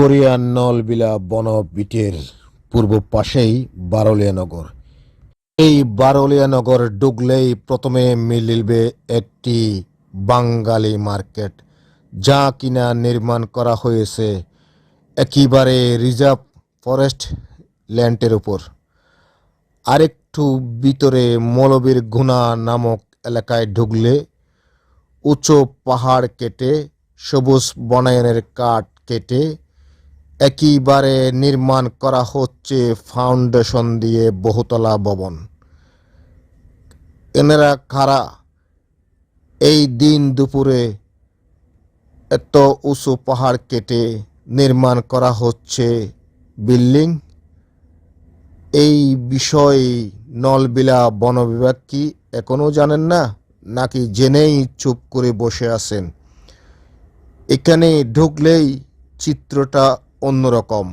Korean Nalbila বনবিটের পূর্ব পাশেই বারলিয়া নগর এই বারলিয়া নগর ঢুকলেই প্রথমে মিলবে একটি বাঙালি মার্কেট, যা কিনা নির্মাণ করা হয়েছে একেবারে রিজার্ভ ফরেস্ট ল্যান্ডের উপর। আরেকটু ভিতরে মৌলবীর গুনা নামক এলাকায় ঢুকলে উঁচু পাহাড় কেটে, সবুজ বনায়নের কাঠ কেটে একইবারে নির্মাণ করা হচ্ছে ফাউন্ডেশন দিয়ে বহুতলা ভবন। এনারা কারা? এই দিন দুপুরে এত উঁচু পাহাড় কেটে নির্মাণ করা হচ্ছে বিল্ডিং। এই বিষয়ে নলবিলা বন বিভাগ কি এখনও জানেন না? নাকি জেনেই চুপ করে বসে আছেন? এখানে ঢুকলেই চিত্রটা অন্যরকম।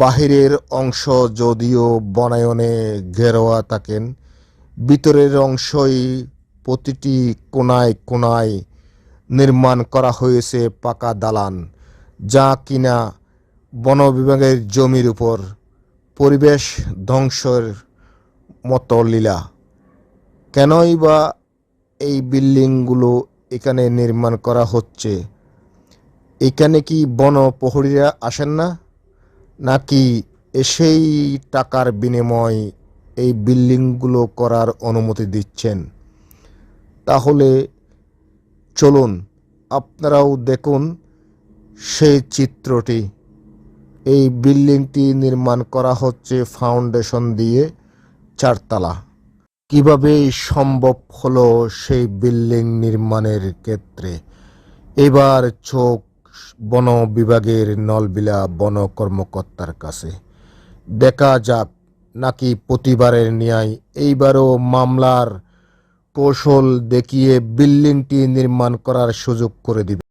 বাহিরের অংশ যদিও বনায়নে ঘেরোয়া থাকেন, ভিতরের অংশই প্রতিটি কোনায় কোনায় নির্মাণ করা হয়েছে পাকা দালান, যা কিনা বন বিভাগের জমির উপর পরিবেশ ধ্বংসের মতো লীলা। কেনই বা এই বিল্ডিংগুলো এখানে নির্মাণ করা হচ্ছে? এখানে কি বন প্রহরীরা আসেন না? নাকি এসেই টাকার বিনিময় এই বিল্ডিংগুলো করার অনুমতি দিচ্ছেন? তাহলে চলুন, আপনারাও দেখুন সেই চিত্রটি। এই বিল্ডিংটি নির্মাণ করা হচ্ছে ফাউন্ডেশন দিয়ে চারতলা। কীভাবে সম্ভব হলো সেই বিল্ডিং নির্মাণের ক্ষেত্রে? এবার চোখ বন বিভাগের নলবিলা বন কর্মকর্তার কাছে। দেখা যাক, নাকি প্রতিবারের ন্যায় এইবারও মামলার কৌশল দেখিয়ে বিল্ডিংটি নির্মাণ করার সুযোগ করে দিবে।